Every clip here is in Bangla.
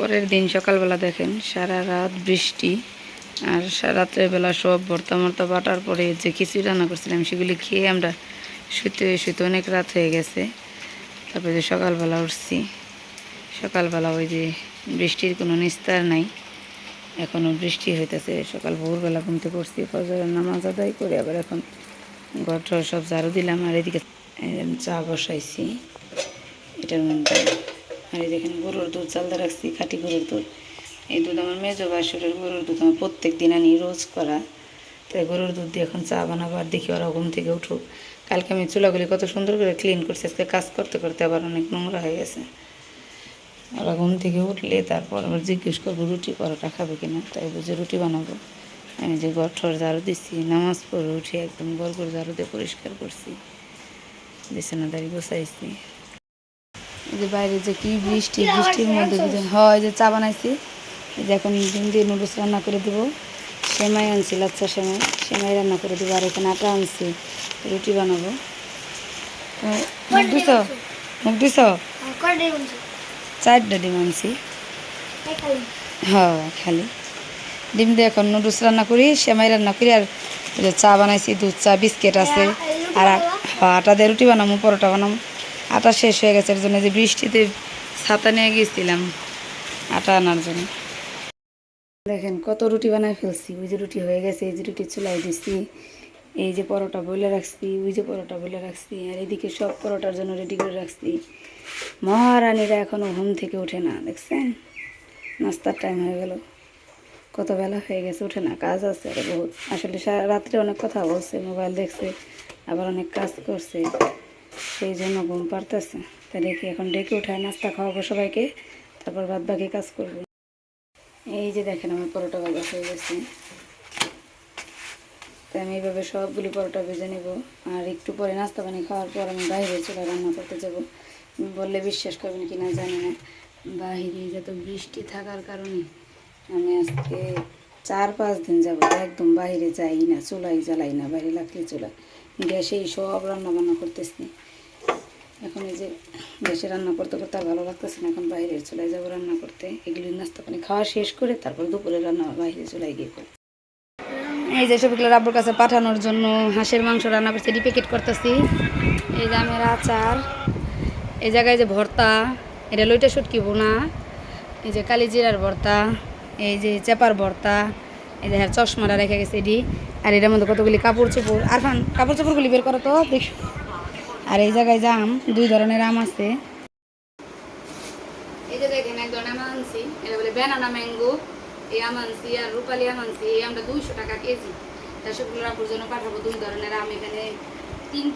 পরের দিন সকালবেলা দেখেন সারা রাত বৃষ্টি আর রাত্রেবেলা সব ভর্তা মর্তা বাটার পরে যে খিচুড়ি রান্না করছিলাম সেগুলি খেয়ে আমরা শুতে শুতে অনেক রাত হয়ে গেছে। তারপরে যে সকালবেলা উঠছি, সকালবেলা ওই যে বৃষ্টির কোনো নিস্তার নাই। এখনও বৃষ্টি হইতেছে, সকাল ভোরবেলা ঘুমতে পড়ছি ফজরের নামাজ আদায় করে আবার এখন ঘর সব ঝাড়ু দিলাম আর এদিকে চা বসাইছি। এটার মধ্যে আর দেখেন গরুর দুধ চালদা রাখছি, খাঁটি গরুর দুধ। এই দুধ আমার মেজো বাসুরের গরুর দুধ আমার প্রত্যেক দিন আনি রোজ করা। তাই গরুর দুধ দিয়ে এখন চা বানাবো আর দেখি ওরা ঘুম থেকে উঠুক। কালকে আমি চুলাগুলি কত সুন্দর করে ক্লিন করছি, আজকে কাজ করতে করতে আবার অনেক নোংরা হয়ে গেছে। ওরা ঘুম থেকে উঠলে তারপর আবার জিজ্ঞেস করব, রুটি পরোটা খাবে কিনা? তাই বুঝে রুটি বানাবো। আমি যে ঘর ঠর ঝাড়ু দিচ্ছি নামাজ পড়ে উঠে একদম গড় ঝাড়ু দিয়ে পরিষ্কার করছি। বিছানা দাঁড়িয়ে বসাইছি এই যে বাইরে যে কি বৃষ্টি বৃষ্টির মধ্যে হয় যে চা বানাইছি যে এখন ডিম দিয়ে নুডলস রান্না করে দেবো। সেমাই আনছি লাচ্ছা সেমাই। সেমাই রান্না করে দেবো আর এখানে আটা আনছি রুটি বানাবো। মুখ মুখ দিছ? চারটা ডিম আনছি। হ্যাঁ খালি। ডিম দিয়ে এখন নুডলস রান্না করি সেমাই রান্না করি আর চা বানাইছি দুধ চা বিস্কিট আছে। আর হ্যাঁ, আটা দিয়ে রুটি বানাবো পরোটা বানাবো। আটা শেষ হয়ে গেছে, এর জন্য যে বৃষ্টিতে ছাতা নিয়ে গিয়েছিলাম আটা আনার জন্য। দেখেন কত রুটি বানাই ফেলছি, ওই যে রুটি হয়ে গেছে, এই যে রুটি চুলাই দিচ্ছি এই যে পরোটা বলে রাখছি, ওই যে পরোটা বলে রাখছি, আর এদিকে সব পরোটার জন্য রেডি করে রাখছি। মহারানীরা এখনও ঘুম থেকে ওঠে না, দেখছেন? নাস্তার টাইম হয়ে গেল। কত বেলা হয়ে গেছে ওঠে না, কাজ আছে আরও বহুত। আসলে রাত্রে অনেক কথা বলছে, মোবাইল দেখছে, আবার অনেক কাজ করছে। সেই জন্য ঘুম পারতেছে তাই দেখি এখন ডেকে উঠায়, নাস্তা খাওয়াবো সবাইকে, তারপর বাদ বাকি কাজ করব। এই যে দেখেন আমার পরোটা ভাজা হয়ে গেছে। তাই আমি এইভাবে সবগুলি পরোটা ভেজে নেব। আর একটু পরে নাস্তা পানি খাওয়ার পর আমি বাইরে চলে রান্না করতে যাব। বললে বিশ্বাস করবেন কি না জানি না। বাহিরে যত বৃষ্টি থাকার কারণে আমি আজকে চার পাঁচ দিন যাব একদম বাইরে যাই না, চুলাই জ্বালাই না, বাইরে লাগলে চুলা গ্যাসেই সব রান্না বান্না করতেছি। এখন এই যে গ্যাসে রান্না করতে করতে আর ভালো লাগতেছে না, এখন বাইরে চলে যাব রান্না করতে। এগুলি নাস্তা পানি খাওয়া শেষ করে তারপর দুপুরে রান্না বাইরে চলে গিয়ে করি। এই যে সবগুলো রাব্বুর কাছে পাঠানোর জন্য হাঁসের মাংস রান্না করছি এটি প্যাকেট করতেছি। এই যে আমের আচার, এই জায়গায় যে ভর্তা, এটা লইটা শুটকি বোনা এই যে কালিজিরার ভর্তা, এই যে চেপার ভর্তা এই যে হ্যাঁ চশমাটা রেখে গেছে এটি। আর এটার মধ্যে কতগুলি কাপড় চোপড়। আর ফান কাপড় চোপড়গুলি বের করো তো, দেখ। আর এই জায়গায় জাম দুই ধরনের আম আছে। এই যে এক ধরনের আম বলে ম্যাঙ্গো এই আম আর আম দুইশো টাকা কেজি। দুই ধরনের আম। এখানে তিন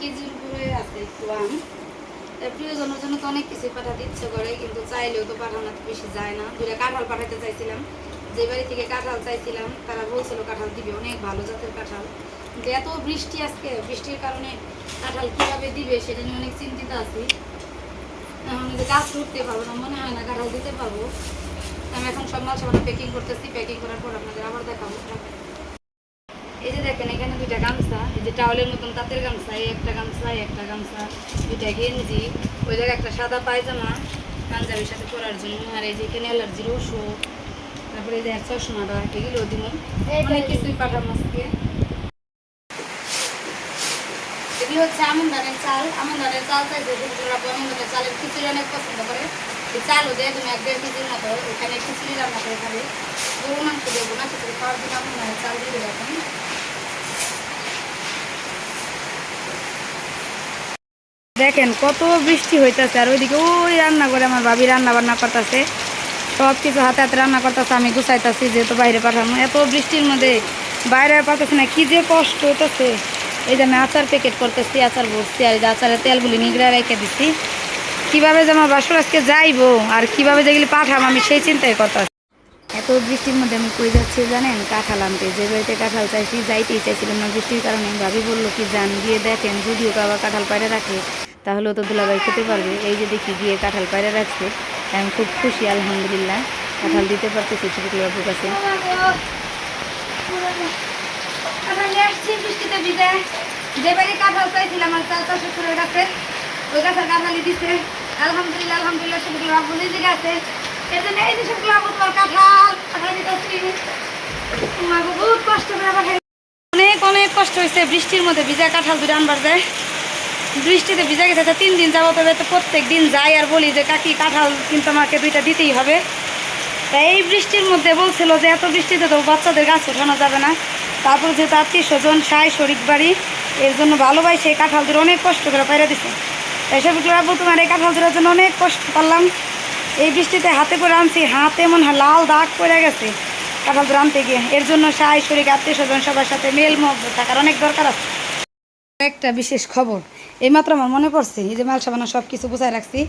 আছে আম। প্রিয়জনের জন্য তো অনেক কিছু পাঠাতে ইচ্ছে করে, কিন্তু চাইলেও তো পাঠানো বেশি যায় না। দুইটা কাঁঠাল পাঠাতে চাইছিলাম। যে বাড়ি থেকে কাঁঠাল চাইছিলাম, তারা বলছিল কাঁঠাল দিবে, অনেক ভালো জাতের কাঁঠাল। কিন্তু এত বৃষ্টি আজকে, বৃষ্টির কারণে কাঁঠাল কীভাবে দিবে সেটা নিয়ে অনেক চিন্তিত আছি। যে গাছ উঠতে পারব না, মনে হয় না কাঁঠাল দিতে পারব। আমি এখন মাল সবাই প্যাকিং করতেছি প্যাকিং করার পর আপনাদের আবার দেখাবো। এই যে দেখেন, এখানে দুইটা গামছা, এই যে টাওয়ালের মতন তাঁতের গামছা, এই একটা গামছা একটা গামছা, দুইটা গেঞ্জি, ওই জায়গায় একটা সাদা পায়জামা, পাঞ্জাবির সাথে পরার জন্য। আর এই যে এখানে অ্যালার্জির ওষুধ তারপরে যে চশমাটা এগুলো দিব অনেক কিছুই পাঠাম আজকে এগুলো হচ্ছে আমন ধানের চাল। আমন ধানের চাল চাইছে দুপুরা আমন ধানের চালের খিচুড়ি অনেক পছন্দ করে। এই চালও দেয় তুমি এক দেড় কেজির মতো এখানে খিচুড়ি রান্না করে খাবে। গরু মাংস দেবো না খিচুড়ি খাওয়ার জন্য আমন ধানের চাল দিয়ে দেবো এখন। দেখেন কত বৃষ্টি হইতেছে আর ওইদিকে ওই রান্না করে আমার ভাবি রান্না বান্না করতেছে। সব কিছু হাতে হাতে রান্না করতেছে, আমি গুছাইতেছি, যেহেতু বাইরে পাঠাবো এত বৃষ্টির মধ্যে বাইরে আর পাঠাচ্ছি না, কি যে কষ্ট হইতেছে। এই যে আমি আচার প্যাকেট করতেছি, আচার ভরছি, আর এই যে আচারের তেলগুলি নিগড়ে রেখে দিচ্ছি কীভাবে যে আমার বাসর আজকে যাইবো, আর কীভাবে যেগুলি পাঠাবো আমি সেই চিন্তাই করতেছি এত বৃষ্টির মধ্যে আমি কই যাচ্ছি জানেন? কাঁঠাল আনতে। যে বাড়িতে কাঁঠাল চাইছি, যাইতেই চাইছিলাম না। বৃষ্টির কারণে ভাবি বলল কি, যান গিয়ে দেখেন, যদিও আবার কাঁঠাল পায়রা রাখে, তাহলেও তো দুলাভাই খেতে পারবে। এই যে দেখি গিয়ে কাঁঠাল পায়রা রাখছে। আমি খুব খুশি আলহামদুলিল্লাহ। কাঁঠাল দিতে পারতেছি ছোটো বাবুর কাছে যে বাড়ি কাঁঠাল চাইছিলাম আমার চাচা শ্বশুরের কাছে। ওই কাছে কাঁঠালি দিছে। আলহামদুলিল্লাহ আলহামদুলিল্লাহ সেগুলো রাখব নিজে গেছে এই জন্য এই যে সবগুলো আবার তোমার কাঁঠাল কাঁঠাল দিতেছি। বহুত কষ্ট করে অনেক অনেক কষ্ট হয়েছে বৃষ্টির মধ্যে ভিজা কাঁঠাল দুটো আনবার যায়। বৃষ্টিতে ভিজা গেছে তো তিন দিন যাব, তবে তো প্রত্যেক দিন যাই আর বলি যে, কাকি, কাঁঠাল কিন্তু আমাকে দুইটা দিতেই হবে। তা এই বৃষ্টির মধ্যে বলছিল যে, এত বৃষ্টিতে তো বাচ্চাদের গাছ ওঠানো যাবে না। তারপর যেহেতু আত্মীয় স্বজন সাই শরিক বাড়ি, এর জন্য ভালোবাই সেই কাঁঠাল দুটো অনেক কষ্ট করে পাইরা দিছে। তাই সব তোমার এই কাঁঠাল দুটোর জন্য অনেক কষ্ট পারলাম। এই বৃষ্টিতে হাতে করে আনছি, হাতে মনে হয় লাল দাগ পড়ে গেছে কাঁঠাল দুটো আনতে গিয়ে। এর জন্য সাই শরিক, আত্মীয় স্বজন সবার সাথে মেল মহব্বত থাকার অনেক দরকার আছে। একটা বিশেষ খবর। এইমাত্র আমার মনে পড়ছে, এই যে মাল সাবানা সব কিছু গুছাই রাখছি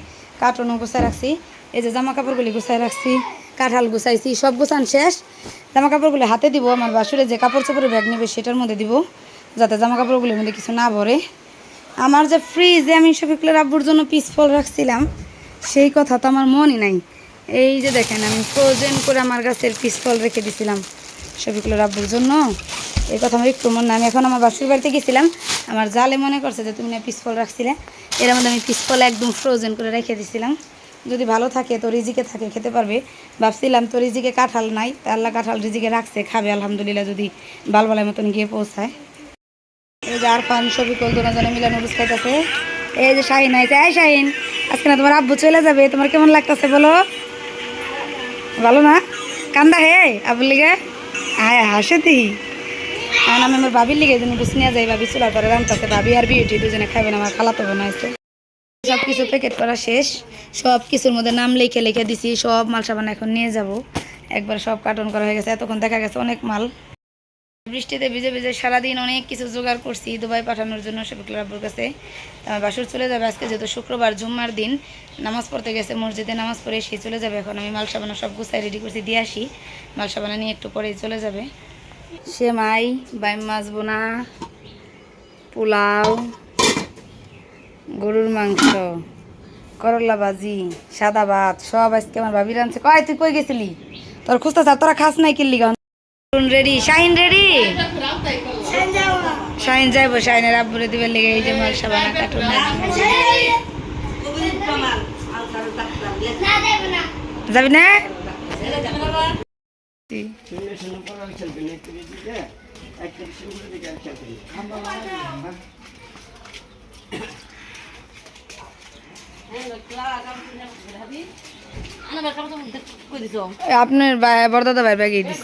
কার্টনও গুছাই রাখছি, এই যে জামা কাপড়গুলি গুছাই রাখছি, কাঁঠাল গুছাইছি, সব গুছান শেষ। জামা কাপড়গুলি হাতে দিব, আমার বাসুরে যে কাপড় চোপড়ের ব্যাগ নেবে সেটার মধ্যে দিব, যাতে জামা কাপড়গুলির মধ্যে কিছু না ভরে আমার যে ফ্রিজে আমি শফিকুলের আব্বুর জন্য পিস ফল রাখছিলাম, সেই কথা তো আমার মনই নাই। এই যে দেখেন, আমি ফ্রোজেন করে আমার গাছের পিস ফল রেখে দিছিলাম শফিকুলের আব্বুর জন্য। এই কথা আমার একটু মনে। আমি এখন আমার বাসুর বাড়িতে গেছিলাম আমার জালে মনে করছে যে তুমি না পিস ফল রাখছিলে। এর মধ্যে আমি পিস ফল একদম ফ্রোজেন করে রেখে দিছিলাম। যদি ভালো থাকে তো রিজিকে থাকে, খেতে পারবে। ভাবছিলাম তো রিজিকে কাঁঠাল নাই, তা আল্লাহ কাঁঠাল রিজিকে রাখছে, খাবে, আলহামদুলিল্লাহ, যদি বালবালার মতন গিয়ে পৌঁছায়। এই যে আরফান, শফিকুল দুজনে মিলে নুডলস খাইতেছে। এই যে শাহিন আইছে, এই শাহিন, আজকে না তোমার আব্বু চলে যাবে, তোমার কেমন লাগতেছে বলো? ভালো না? কান্দা হে আব্বুর লিগে? হ্যাঁ হাসে দিই আর আমি আমার ভাবির লিগে যেন বুঝ নিয়ে যাই, ভাবি চুলার পরে রান্তাছে, ভাবি আর বিউটি দুজনে খাবেন আমার খালাতো বানাইছে সব কিছু প্যাকেট করা শেষ সব কিছুর মধ্যে নাম লিখে লিখে দিছি, সব মাল সাবান এখন নিয়ে যাব। একবার সব কার্টন করা হয়ে গেছে, এতক্ষণ দেখা গেছে অনেক মাল। বৃষ্টিতে ভিজে ভিজে সারাদিন অনেক কিছু জোগাড় করছি, দুবাই পাঠানোর জন্য শফিকুল আব্বুর কাছে। আমার বাসুর চলে যাবে আজকে, যেহেতু শুক্রবার, জুম্মার দিন। নামাজ পড়তে গেছে, মসজিদে নামাজ পড়ে সে চলে যাবে এখন। আমি মাল সাবানা সব গুছাই রেডি করছি, দিয়ে আসি। মাল সাবানা নিয়ে একটু পরেই চলে যাবে। সেমাই, বাইম মাছ বোনা, পোলাও, গরুর মাংস, করলা ভাজি, সাদা ভাত, সব আজকে আমার ভাবি রাঁধছে কয়, তুই কই গেছিলি? তোর খুঁজতে স্যার তোরা খাস নাই কিনলি গন রেডি, শাহিন রেডি? শাহিন যাইবো, শাহিনের আব্বুরে দিবে লেগে, এই যে মাল সাবানা কার্টুন যাবি না? আপনার বা- বড়দাদা ভাই ব্যাগে দিস